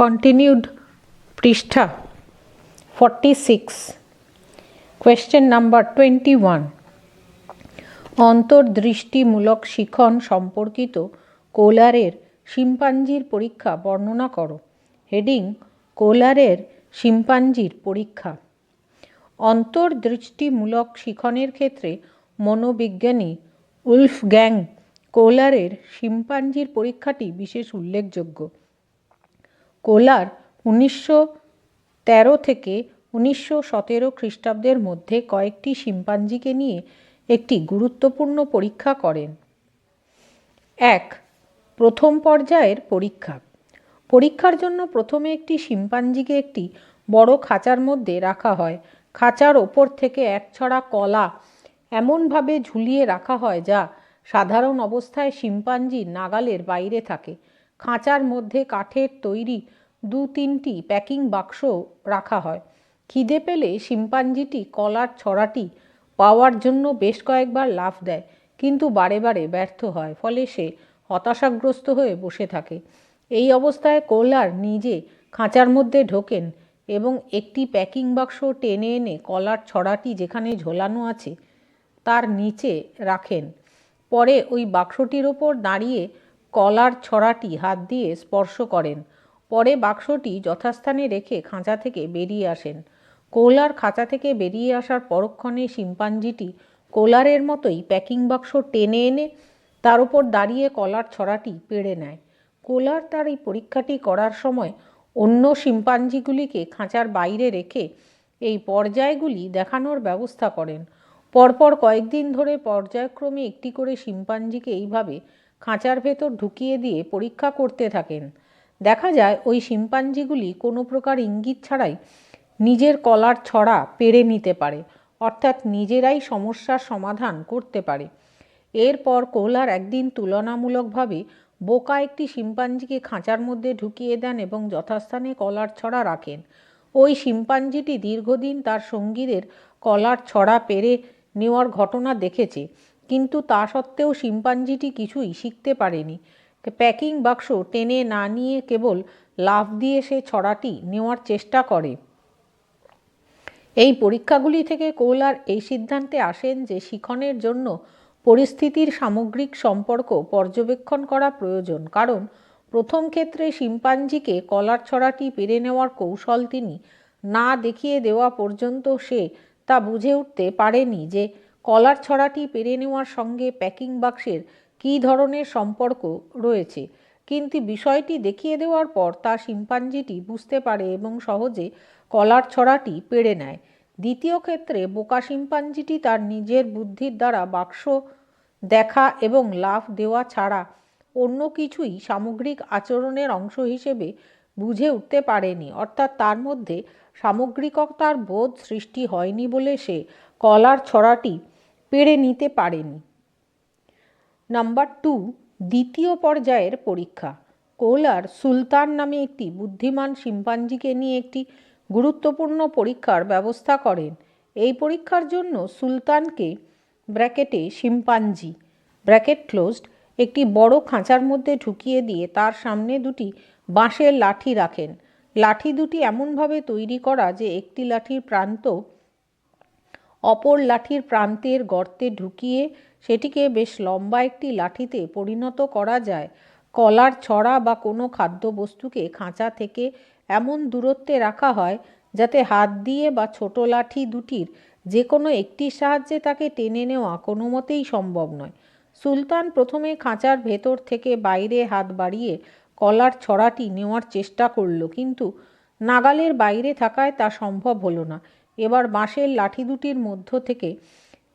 continued পৃষ্ঠা 46 question number 21 অন্তর্দৃষ্টিমূলক শিখন সম্পর্কিত কোলারের শিম্পাঞ্জির পরীক্ষা বর্ণনা করো। হেডিং, কোলারের শিম্পাঞ্জির পরীক্ষা। অন্তর্দৃষ্টিমূলক শিখনের ক্ষেত্রে মনোবিজ্ঞানী উলফ গ্যাং কোলারের শিম্পাঞ্জির পরীক্ষাটি বিশেষ উল্লেখযোগ্য। কোলার উনিশশো তেরো থেকে উনিশশো সতেরো খ্রিস্টাব্দের মধ্যে কয়েকটি শিম্পাঞ্জিকে নিয়ে একটি গুরুত্বপূর্ণ পরীক্ষা করেন। এক, প্রথম পর্যায়ের পরীক্ষা। পরীক্ষার জন্য প্রথমে একটি শিম্পাঞ্জিকে একটি বড় খাঁচার মধ্যে রাখা হয়। খাঁচার ওপর থেকে এক ছড়া কলা এমনভাবে ঝুলিয়ে রাখা হয় যা সাধারণ অবস্থায় শিম্পাঞ্জির নাগালের বাইরে থাকে। খাঁচার মধ্যে কাঠের তৈরি দু তিনটি প্যাকিং বাক্স রাখা হয়। খিদে পেলে শিম্পাঞ্জিটি, কলার ছড়াটি পাওয়ার জন্য বেশ কয়েকবার লাফ দেয়, কিন্তু বারে বারে ব্যর্থ হয়, ফলে সে হতাশাগ্রস্ত হয়ে বসে থাকে। এই অবস্থায় কোলার নিজে খাঁচার মধ্যে ঢোকেন এবং একটি প্যাকিং বাক্স টেনে এনে কলার ছড়াটি যেখানে ঝোলানো আছে তার নিচে রাখেন। পরে ওই বাক্সটির ওপর দাঁড়িয়ে কলার ছড়াটি হাত দিয়ে স্পর্শ করেন। পরে বাক্সটি যথাস্থানে রেখে খাঁচা থেকে বেরিয়ে আসেন। কোলার খাঁচা থেকে বেরিয়ে আসার পরক্ষণে শিম্পাঞ্জিটি কোলারের মতোই প্যাকিং বাক্স টেনে এনে তার উপর দাঁড়িয়ে কলার ছড়াটি পেড়ে নেয়। কোলার তার এই পরীক্ষাটি করার সময় অন্য শিম্পাঞ্জিগুলিকে খাঁচার বাইরে রেখে এই পর্যায়গুলি দেখানোর ব্যবস্থা করেন। পরপর কয়েকদিন ধরে পর্যায়ক্রমে একটি করে শিম্পাঞ্জিকে এইভাবে খাঁচার ভেতর ঢুকিয়ে দিয়ে পরীক্ষা করতে থাকেন। দেখা যায়, ওই শিম্পাঞ্জিগুলি কোনো প্রকার ইঙ্গিত ছাড়াই নিজের কলার ছড়া পেরে নিতে পারে, অর্থাৎ নিজেরাই সমস্যার সমাধান করতে পারে। এরপর কোলার একদিন তুলনামূলকভাবে বোকা একটি শিম্পাঞ্জিকে খাঁচার মধ্যে ঢুকিয়ে দেন এবং যথাস্থানে কলার ছড়া রাখেন। ওই শিম্পাঞ্জিটি দীর্ঘদিন তার সঙ্গীদের কলার ছড়া পেরে নেওয়ার ঘটনা দেখেছে। কিন্তু তা সত্ত্বেও শিম্পাঞ্জিটি কিছুই শিখতে পারেনি। প্যাকিং বাক্স টেনে না নিয়ে কেবল লাফ দিয়ে সে ছড়াটি নেওয়ার চেষ্টা করে। এই পরীক্ষাগুলি থেকে কৌলার এই সিদ্ধান্তে আসেন যে শিখনের জন্য পরিস্থিতির সামগ্রিক সম্পর্ক পর্যবেক্ষণ করা প্রয়োজন। কারণ প্রথম ক্ষেত্রে শিম্পাঞ্জিকে কলার ছড়াটি পেরে নেওয়ার কৌশল তিনি না দেখিয়ে দেওয়া পর্যন্ত সে তা বুঝে উঠতে পারেনি যে কলার ছড়াটি পেরে নেওয়ার সঙ্গে প্যাকিং বাক্সের কী ধরনের সম্পর্ক রয়েছে? কিন্তু বিষয়টি দেখিয়ে দেওয়ার পর তা শিম্পাঞ্জিটি বুঝতে পারে এবং সহজে কলার ছড়াটি পেড়ে নেয়। দ্বিতীয় ক্ষেত্রে বোকা শিম্পাঞ্জিটি তার নিজের বুদ্ধির দ্বারা বাক্স দেখা এবং লাভ দেওয়া ছাড়া অন্য কিছুই সামগ্রিক আচরণের অংশ হিসেবে বুঝে উঠতে পারেনি। অর্থাৎ তার মধ্যে সামগ্রিকতার বোধ সৃষ্টি হয়নি বলে সে কলার ছড়াটি পেড়ে নিতে পারেনি। নাম্বার টু দ্বিতীয় পর্যায়ের পরীক্ষা। কোলার সুলতান নামে একটি বুদ্ধিমান শিম্পাঞ্জিকে নিয়ে একটি গুরুত্বপূর্ণ পরীক্ষার ব্যবস্থা করেন। এই পরীক্ষার জন্য সুলতানকে ব্র্যাকেটে শিম্পাঞ্জি, ব্র্যাকেট ক্লোজড, একটি বড় খাঁচার মধ্যে ঢুকিয়ে দিয়ে তার সামনে দুটি বাঁশের লাঠি রাখেন। লাঠি দুটি এমনভাবে তৈরি করা যে একটি লাঠির প্রান্ত অপর লাঠির প্রান্তের গর্তে ঢুকিয়ে সেটিকে বেশ লম্বা একটি লাঠিতে পরিণত করা যায়। কলার ছড়া বা কোনো খাদ্যবস্তুকে খাঁচা থেকে এমন দূরত্বে রাখা হয় যাতে হাত দিয়ে বা ছোট লাঠি দুটির যে কোনো একটির সাহায্যে তাকে টেনে নেওয়া কোনো মতেই সম্ভব নয়। সুলতান প্রথমে খাঁচার ভেতর থেকে বাইরে হাত বাড়িয়ে কলার ছড়াটি নেওয়ার চেষ্টা করল, কিন্তু নাগালের বাইরে থাকায় তা সম্ভব হলো না। এবার বাঁশের লাঠি দুটির মধ্য থেকে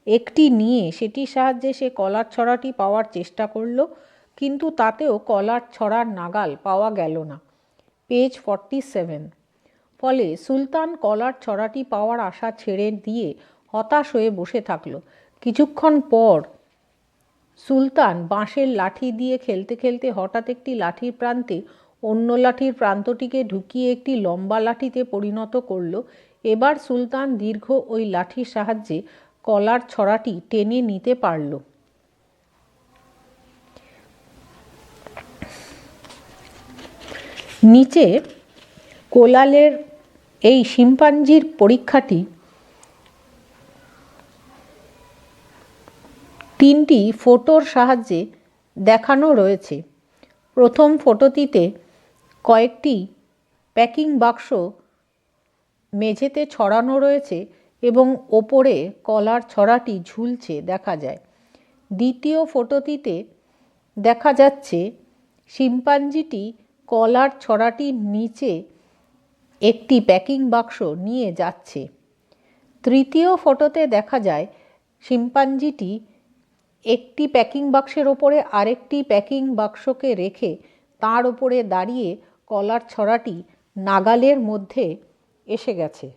একটি নিয়ে সেটির সাহায্যে সে কলার ছড়াটি পাওয়ার চেষ্টা করল, কিন্তু তাতেও কলার ছড়ার নাগাল পাওয়া গেল না। Page forty seven. ফলে সুলতান কলার ছড়াটি পাওয়ার আশা ছেড়ে দিয়ে হতাশ হয়ে বসে থাকল। কিছুক্ষণ পর সুলতান বাঁশের লাঠি দিয়ে খেলতে খেলতে হঠাৎ একটি লাঠির প্রান্তে অন্য লাঠির প্রান্তটিকে ঢুকিয়ে একটি লম্বা লাঠিতে পরিণত করল এবার সুলতান দীর্ঘ ওই লাঠির সাহায্যে কলার ছড়াটি টেনে নিতে পারল। নিচে কোলালের এই শিম্পাঞ্জির পরীক্ষাটি তিনটি ফটোর সাহায্যে দেখানো রয়েছে। প্রথম ফটোটিতে কয়েকটি প্যাকিং বাক্স মেঝেতে ছড়ানো রয়েছে এবং ওপরে কলার ছড়াটি ঝুলছে দেখা যায়। দ্বিতীয় ফটোটিতে দেখা যাচ্ছে শিম্পাঞ্জিটি কলার ছড়াটির নিচে একটি প্যাকিং বাক্স নিয়ে যাচ্ছে। তৃতীয় ফটোতে দেখা যায় শিম্পাঞ্জিটি একটি প্যাকিং বাক্সের ওপরে আরেকটি প্যাকিং বাক্সকে রেখে তার ওপরে দাঁড়িয়ে কলার ছড়াটি নাগালের মধ্যে এসে গেছে।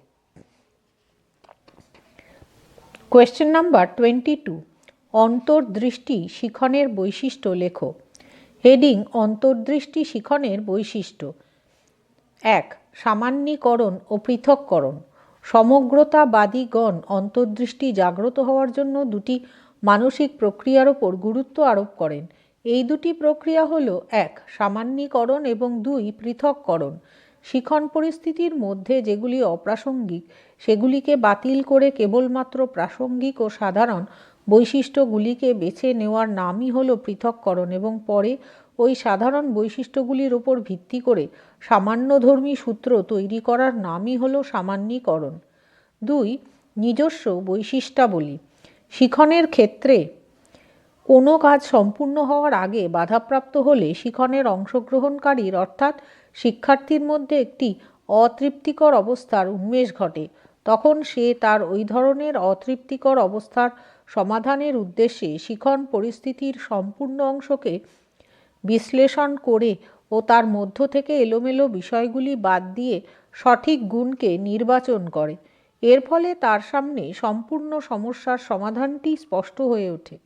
কোয়েশ্চেন নাম্বার টোয়েন্টি টু অন্তর্দৃষ্টি শিখনের বৈশিষ্ট্য লেখো। হেডিং অন্তর্দৃষ্টি শিখনের বৈশিষ্ট্য। এক, সামান্যীকরণ ও পৃথককরণ। সমগ্রতাবাদীগণ অন্তর্দৃষ্টি জাগ্রত হওয়ার জন্য দুটি মানসিক প্রক্রিয়ার ওপর গুরুত্ব আরোপ করেন। এই দুটি প্রক্রিয়া হল, এক, সামান্যীকরণ এবং দুই, পৃথককরণ। শিখন পরিস্থিতির মধ্যে যেগুলি অপ্রাসঙ্গিক, সেগুলিকে বাতিল করে কেবলমাত্র প্রাসঙ্গিক ও সাধারণ বৈশিষ্ট্যগুলিকে বেছে নেওয়ার নামই হল পৃথককরণ এবং পরে ওই সাধারণ বৈশিষ্ট্যগুলির ওপর ভিত্তি করে সামান্যধর্মী সূত্র তৈরি করার নামই হল সামান্যীকরণ। দুই, নিজস্ব বৈশিষ্ট্যাবলী। শিখনের ক্ষেত্রে কোনো কাজ সম্পূর্ণ হওয়ার আগে বাধাপ্রাপ্ত হলে শিখনের অংশগ্রহণকারীর, অর্থাৎ শিক্ষার্থীর মধ্যে একটি অতৃপ্তিকর অবস্থার উন্মেষ ঘটে। তখন সে তার ওই ধরনের অতৃপ্তিকর অবস্থার সমাধানের উদ্দেশ্যে শিখন পরিস্থিতির সম্পূর্ণ অংশকে বিশ্লেষণ করে ও তার মধ্য থেকে এলোমেলো বিষয়গুলি বাদ দিয়ে সঠিক গুণকে নির্বাচন করে। এর ফলে তার সামনে সম্পূর্ণ সমস্যার সমাধানটি স্পষ্ট হয়ে ওঠে।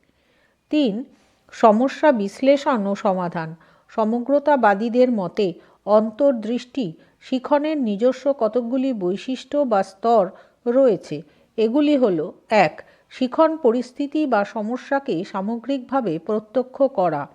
তিন, সমস্যা বিশ্লেষণ ও সমাধান। সমগ্রতাবাদীদের মতে, অন্তর্দৃষ্টি, শিখনের নিজস্ব কতকগুলি বৈশিষ্ট্য বা স্তর রয়েছে। এগুলি হল, এক, শিখন পরিস্থিতি বা সমস্যাকে সামগ্রিকভাবে প্রত্যক্ষ করা।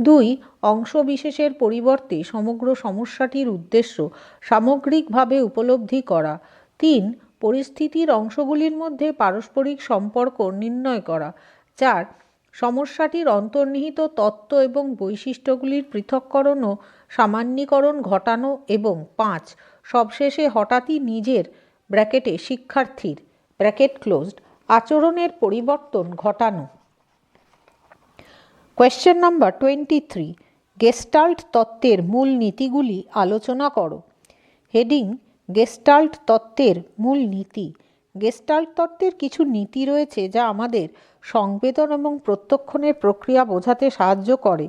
দুই, অংশবিশেষের পরিবর্তে সমগ্র সমস্যাটির উদ্দেশ্য সামগ্রিকভাবে উপলব্ধি করা। তিন, পরিস্থিতির অংশগুলির মধ্যে পারস্পরিক সম্পর্ক নির্ণয় করা। চার সমস্যাটির অন্তর্নিহিত তত্ত্ব এবং বৈশিষ্ট্যগুলির পৃথককরণ ও সামান্যীকরণ ঘটানো এবং পাঁচ, সবশেষে হঠাৎই নিজের, ব্র্যাকেটে শিক্ষার্থীর, ব্র্যাকেট ক্লোজড, আচরণের পরিবর্তন ঘটানো। Question number twenty three gestalt তত্ত্বের মূল নীতিগুলি আলোচনা করো। হেডিং গেস্টাল্ট তত্ত্বের মূল নীতি। গেস্টাল্ট তত্ত্বের কিছু নীতি রয়েছে যা আমাদের সংবেদন এবং প্রত্যক্ষণের প্রক্রিয়া বোঝাতে সাহায্য করে।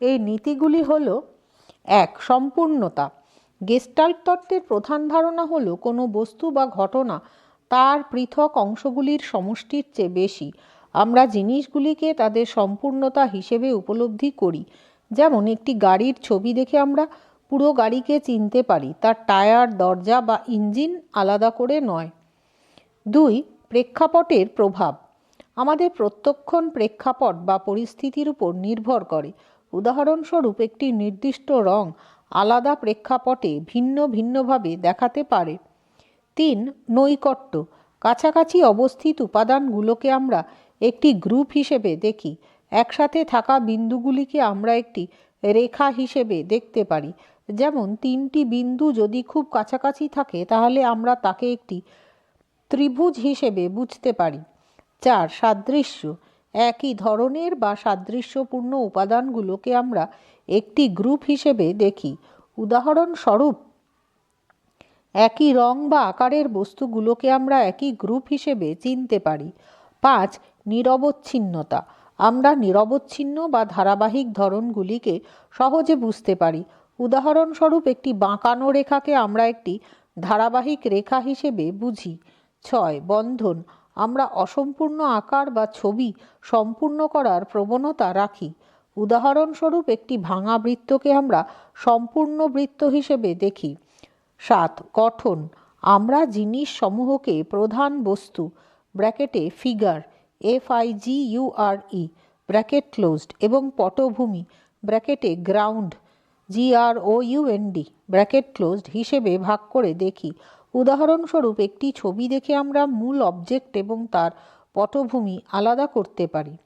এই নীতিগুলি হল, এক, সম্পূর্ণতা। গেস্টাল্ট তত্ত্বের প্রধান ধারণা হল কোনো বস্তু বা ঘটনা তার পৃথক অংশগুলির সমষ্টির চেয়ে বেশি। আমরা জিনিসগুলিকে তাদের সম্পূর্ণতা হিসেবে উপলব্ধি করি। যেমন, একটি গাড়ির ছবি দেখে আমরা পুরো গাড়িকে চিনতে পারি। তার টায়ার, দরজা বা ইঞ্জিন আলাদা করে নয়। দুই, প্রেক্ষাপটের প্রভাব। আমাদের প্রত্যক্ষণ প্রেক্ষাপট বা পরিস্থিতির উপর নির্ভর করে। উদাহরণস্বরূপ, একটি নির্দিষ্ট রং আলাদা প্রেক্ষাপটে ভিন্ন ভিন্নভাবে দেখাতে পারে। তিন, নৈকট্য। কাছাকাছি অবস্থিত উপাদানগুলোকে আমরা একটি গ্রুপ হিসেবে দেখি। একসাথে থাকা বিন্দুগুলিকে আমরা একটি রেখা হিসেবে দেখতে পারি। যেমন, তিনটি বিন্দু যদি খুব কাছাকাছি থাকে, তাহলে আমরা তাকে একটি ত্রিভুজ হিসেবে বুঝতে পারি। চার, সাদৃশ্য। একই ধরনের বা সাদৃশ্যপূর্ণ উপাদানগুলোকে আমরা একটি গ্রুপ হিসেবে দেখি। উদাহরণস্বরূপ, একই রং বা আকারের বস্তুগুলোকে আমরা একই গ্রুপ হিসেবে চিনতে পারি। পাঁচ, নিরবচ্ছিন্নতা। আমরা নিরবচ্ছিন্ন বা ধারাবাহিক ধরনগুলিকে সহজে বুঝতে পারি। উদাহরণস্বরূপ, একটি বাঁকানো রেখাকে আমরা একটি ধারাবাহিক রেখা হিসেবে বুঝি। ছয়, বন্ধন। আমরা অসম্পূর্ণ আকার বা ছবি সম্পূর্ণ করার প্রবণতা রাখি। উদাহরণস্বরূপ একটি ভাঙা বৃত্তকে আমরা সম্পূর্ণ বৃত্ত হিসেবে দেখি। সাত, গঠন। আমরা জিনিস সমূহকে প্রধান বস্তু, ব্র্যাকেটে figure F I G U R E bracket closed এবং পটভূমি, ব্র্যাকেটে ground G R O U N D bracket closed হিসেবে ভাগ করে দেখি। উদাহরণস্বরূপ একটি ছবি দেখে আমরা মূল অবজেক্ট এবং তার পটভূমি আলাদা করতে পারি।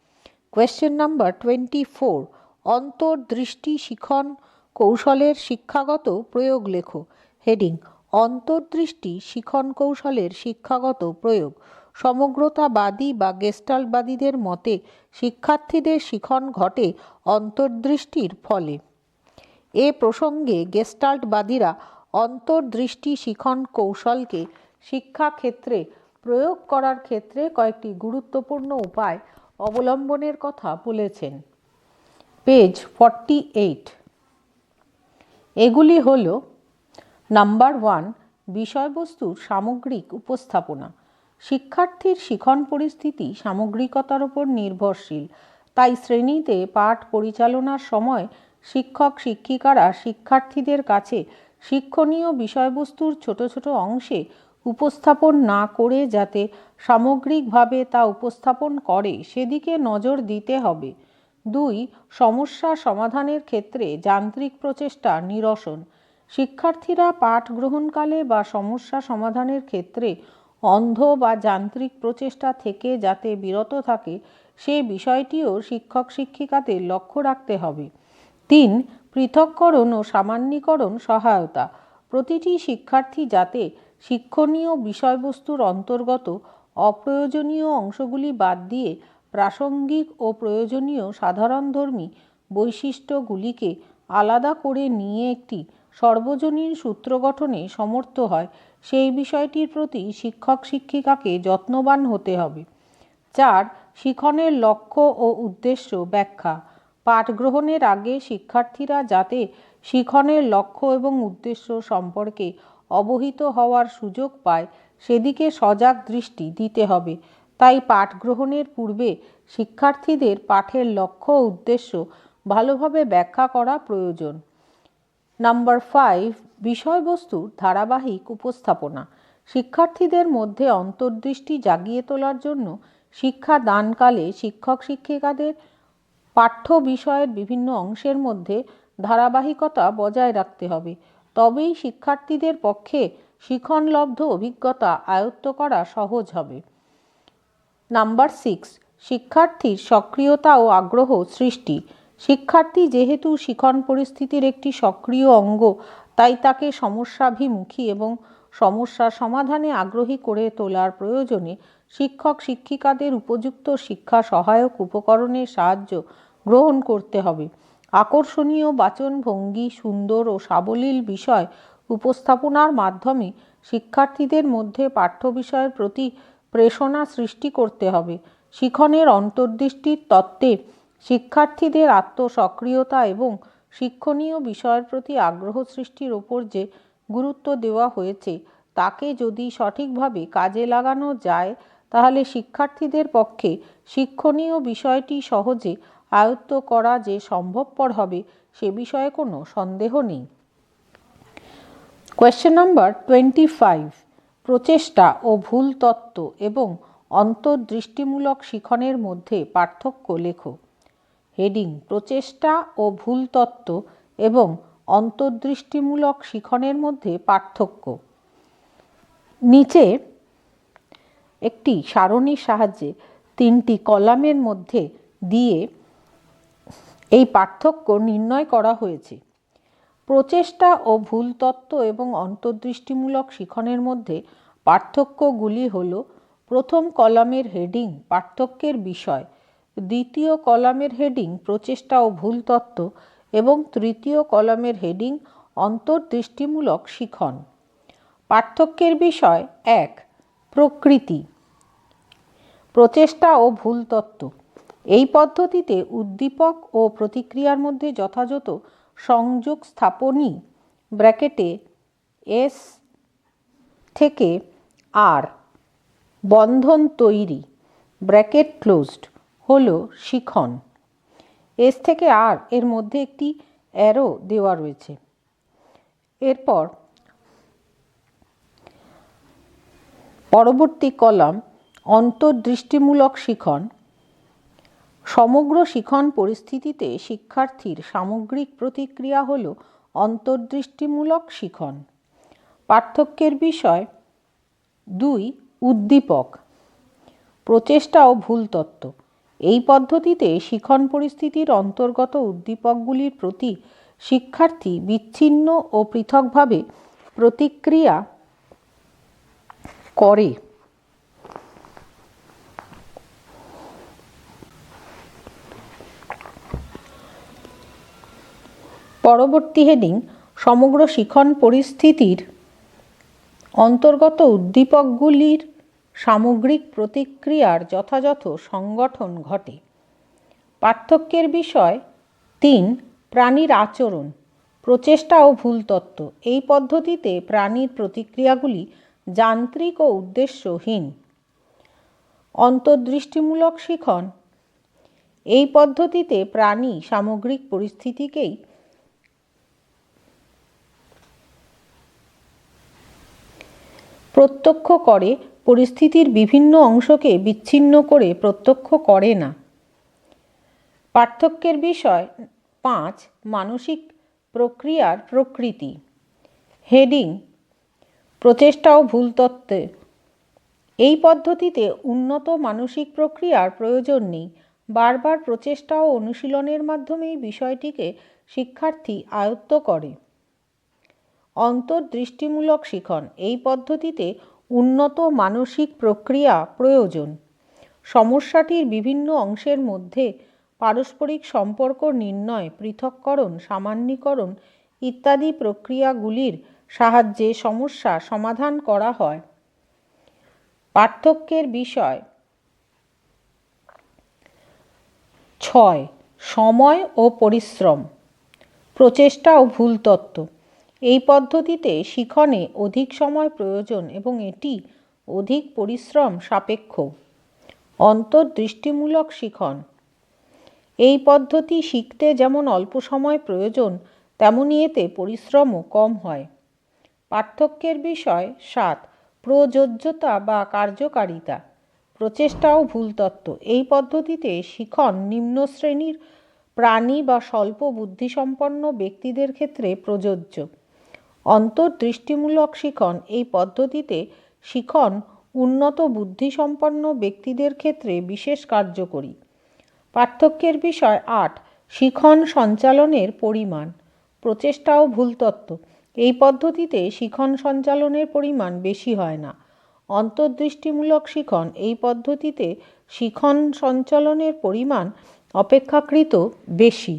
কোয়েশ্চেন নাম্বার টোয়েন্টি ফোর অন্তর্দৃষ্টি শিখন কৌশলের শিক্ষাগত প্রয়োগ লেখো। হেডিং অন্তর্দৃষ্টি শিখন কৌশলের শিক্ষাগত প্রয়োগ। সমগ্রতাবাদী বা গেস্টালবাদীদের মতে, শিক্ষার্থীদের শিখন ঘটে অন্তর্দৃষ্টির ফলে। এ প্রসঙ্গে গেস্টাল্টবাদীরা অন্তর্দৃষ্টি শিখন কৌশলকে শিক্ষাক্ষেত্রে প্রয়োগ করার ক্ষেত্রে কয়েকটি গুরুত্বপূর্ণ উপায় অবলম্বনের কথা বলেছেন। পেজ ফর্টি এইট এগুলি হল নাম্বার ওয়ান বিষয়বস্তুর সামগ্রিক উপস্থাপনা। শিক্ষার্থীর শিখন পরিস্থিতি সামগ্রিকতার উপর নির্ভরশীল। তাই শ্রেণীতে পাঠ পরিচালনার সময় শিক্ষক শিক্ষিকারা শিক্ষার্থীদের কাছে শিক্ষণীয় বিষয়বস্তুর ছোট ছোট অংশে উপস্থাপন না করে যাতে সামগ্রিকভাবে তা উপস্থাপন করে, সেদিকে নজর দিতে হবে। দুই, সমস্যা সমাধানের ক্ষেত্রে যান্ত্রিক প্রচেষ্টা নিরসন। শিক্ষার্থীরা পাঠ গ্রহণকালে বা সমস্যা সমাধানের ক্ষেত্রে অন্ধ বা যান্ত্রিক প্রচেষ্টা থেকে যাতে বিরত থাকে, সে বিষয়টিও শিক্ষক শিক্ষিকাদের লক্ষ্য রাখতে হবে। তিন পৃথককরণ ও সামান্যীকরণ সহায়তা। প্রতিটি শিক্ষার্থী যাতে শিক্ষণীয় বিষয়বস্তুর অন্তর্গত অপ্রয়োজনীয় অংশগুলি বাদ দিয়ে প্রাসঙ্গিক ও প্রয়োজনীয় সাধারণধর্মী বৈশিষ্ট্যগুলিকে আলাদা করে নিয়ে একটি সর্বজনীন সূত্র গঠনে সমর্থ হয়, সেই বিষয়টির প্রতি শিক্ষক শিক্ষিকাকে যত্নবান হতে হবে। চার, শিখনের লক্ষ্য ও উদ্দেশ্য ব্যাখ্যা। পাঠ গ্রহণের আগে শিক্ষার্থীরা যাতে শিখনের লক্ষ্য এবং উদ্দেশ্য সম্পর্কে অবহিত হওয়ার সুযোগ পায়, সেদিকে সজাগ দৃষ্টি দিতে হবে। তাই পাঠ গ্রহণের পূর্বে শিক্ষার্থীদের পাঠের লক্ষ্য উদ্দেশ্য ভালোভাবে ব্যাখ্যা করা প্রয়োজন। নাম্বার ফাইভ বিষয়বস্তুর ধারাবাহিক উপস্থাপনা। শিক্ষার্থীদের মধ্যে অন্তর্দৃষ্টি জাগিয়ে তোলার জন্য শিক্ষা দানকালে শিক্ষক শিক্ষিকাদের পাঠ্য বিষয়ের বিভিন্ন অংশের মধ্যে ধারাবাহিকতা বজায় রাখতে হবে। তবেই শিক্ষার্থীদের পক্ষে শিখনলব্ধ অভিজ্ঞতা আয়ত্ত করা সহজ হবে। নাম্বার সিক্স, শিক্ষার্থীর সক্রিয়তা ও আগ্রহ সৃষ্টি। শিক্ষার্থী যেহেতু শিখন পরিস্থিতির একটি সক্রিয় অঙ্গ, তাই তাকে সমস্যাভিমুখী এবং সমস্যা সমাধানে আগ্রহী করে তোলার প্রয়োজনে শিক্ষক শিক্ষিকাদের উপযুক্ত শিক্ষা সহায়ক উপকরণের সাহায্য গ্রহণ করতে হবে। আকর্ষণীয় বাচনভঙ্গি, সুন্দর ও সাবলীল বিষয় উপস্থাপনার মাধ্যমে শিক্ষার্থীদের মধ্যে পাঠ্য বিষয়ের প্রতি প্রেষণা সৃষ্টি করতে হবে। শিখনের অন্তর্দৃষ্টির তত্ত্বে শিক্ষার্থীদের আত্মসক্রিয়তা এবং শিক্ষণীয় বিষয়ের প্রতি আগ্রহ সৃষ্টির ওপর যে গুরুত্ব দেওয়া হয়েছে, তাকে যদি সঠিকভাবে কাজে লাগানো যায় তাহলে শিক্ষার্থীদের পক্ষে শিক্ষণীয় বিষয়টি সহজে আয়ত্ত করা যে সম্ভবপর হবে সে বিষয়ে কোনো সন্দেহ নেই। কোয়েশ্চেন নাম্বার টোয়েন্টি ফাইভ প্রচেষ্টা ও ভুল তত্ত্ব এবং অন্তর্দৃষ্টিমূলক শিখনের মধ্যে পার্থক্য লেখো। হেডিং প্রচেষ্টা ও ভুল তত্ত্ব এবং অন্তর্দৃষ্টিমূলক শিখনের মধ্যে পার্থক্য। নিচে একটি সারণীর সাহায্যে তিনটি কলামের মধ্যে দিয়ে এই পার্থক্য নির্ণয় করা হয়েছে। প্রচেষ্টা ও ভুল তত্ত্ব এবং অন্তর্দৃষ্টিমূলক শিখনের মধ্যে পার্থক্যগুলি হল, প্রথম কলামের হেডিং পার্থক্যের বিষয়, দ্বিতীয় কলামের হেডিং প্রচেষ্টা ও ভুল তত্ত্ব, এবং তৃতীয় কলামের হেডিং অন্তর্দৃষ্টিমূলক শিখন। পার্থক্যের বিষয় এক, প্রকৃতি। প্রচেষ্টা ও ভুল তত্ত্ব। এই পদ্ধতিতে উদ্দীপক ও প্রতিক্রিয়ার মধ্যে যথাযথ সংযোগ স্থাপনই ব্র্যাকেটে এস থেকে আর বন্ধন তৈরি ব্র্যাকেট ক্লোজড হল শিখন। এস থেকে আর এর মধ্যে একটি অ্যারো দেওয়া রয়েছে। এরপর পরবর্তী কলাম অন্তর্দৃষ্টিমূলক শিখন। সমগ্র শিখন পরিস্থিতিতে শিক্ষার্থীর সামগ্রিক প্রতিক্রিয়া হল অন্তর্দৃষ্টিমূলক শিখন। পার্থক্যের বিষয় দুই, উদ্দীপক। প্রচেষ্টা ও ভুল তত্ত্ব। এই পদ্ধতিতে শিখন পরিস্থিতির অন্তর্গত উদ্দীপকগুলির প্রতি শিক্ষার্থী বিচ্ছিন্ন ও পৃথকভাবে প্রতিক্রিয়া করে। পরবর্তী হেডিং সমগ্র শিখন পরিস্থিতির অন্তর্গত উদ্দীপকগুলির সামগ্রিক প্রতিক্রিয়ার যথাযথ সংগঠন ঘটে। পার্থক্যের বিষয় তিন, প্রাণীর আচরণ, প্রচেষ্টা ও ভুল তত্ত্ব। এই পদ্ধতিতে প্রাণীর প্রতিক্রিয়াগুলি যান্ত্রিক ও উদ্দেশ্যহীন। অন্তর্দৃষ্টিমূলক শিখন। এই পদ্ধতিতে প্রাণী সামগ্রিক পরিস্থিতিকেই প্রত্যক্ষ করে পরিস্থিতির বিভিন্ন অংশকে বিচ্ছিন্ন করে প্রত্যক্ষ করে না। পার্থক্যের বিষয় পাঁচ, মানসিক প্রক্রিয়ার প্রকৃতি। হেডিং, প্রচেষ্টা ও ভুল তত্ত্বে। এই পদ্ধতিতে উন্নত মানসিক প্রক্রিয়ার প্রয়োজন নেই। বারবার প্রচেষ্টা ও অনুশীলনের মাধ্যমেই বিষয়টিকে শিক্ষার্থী আয়ত্ত করে। অন্তর্দৃষ্টিমূলক শিখন। এই পদ্ধতিতে উন্নত মানসিক প্রক্রিয়া প্রয়োজন। সমস্যাটির বিভিন্ন অংশের মধ্যে পারস্পরিক সম্পর্ক নির্ণয়, পৃথককরণ, সামান্যীকরণ ইত্যাদি প্রক্রিয়াগুলির সাহায্যে সমস্যা সমাধান করা হয়। পার্থক্যের বিষয়। ছয়, সময় ও পরিশ্রম। প্রচেষ্টা ও ভুল তত্ত্ব। এই পদ্ধতিতে শিখনে অধিক সময় প্রয়োজন এবং এটি অধিক পরিশ্রম সাপেক্ষ। অন্তর্দৃষ্টিমূলক শিখন। এই পদ্ধতি শিখতে যেমন অল্প সময় প্রয়োজন তেমনই এতে পরিশ্রমও কম হয়। পার্থক্যের বিষয় সাত, প্রযোজ্যতা বা কার্যকারিতা। প্রচেষ্টা ও ভুল তত্ত্ব। এই পদ্ধতিতে শিখন নিম্ন শ্রেণির প্রাণী বা স্বল্প বুদ্ধিসম্পন্ন ব্যক্তিদের ক্ষেত্রে প্রযোজ্য। অন্তর্দৃষ্টিমূলক শিখন। এই পদ্ধতিতে শিখন উন্নত বুদ্ধিসম্পন্ন ব্যক্তিদের ক্ষেত্রে বিশেষ কার্যকরী। পার্থক্যের বিষয় আট, শিখন সঞ্চালনের পরিমাণ। প্রচেষ্টা ও ভুল তত্ত্ব। এই পদ্ধতিতে শিখন সঞ্চালনের পরিমাণ বেশি হয় না। অন্তর্দৃষ্টিমূলক শিখন। এই পদ্ধতিতে শিখন সঞ্চালনের পরিমাণ অপেক্ষাকৃত বেশি।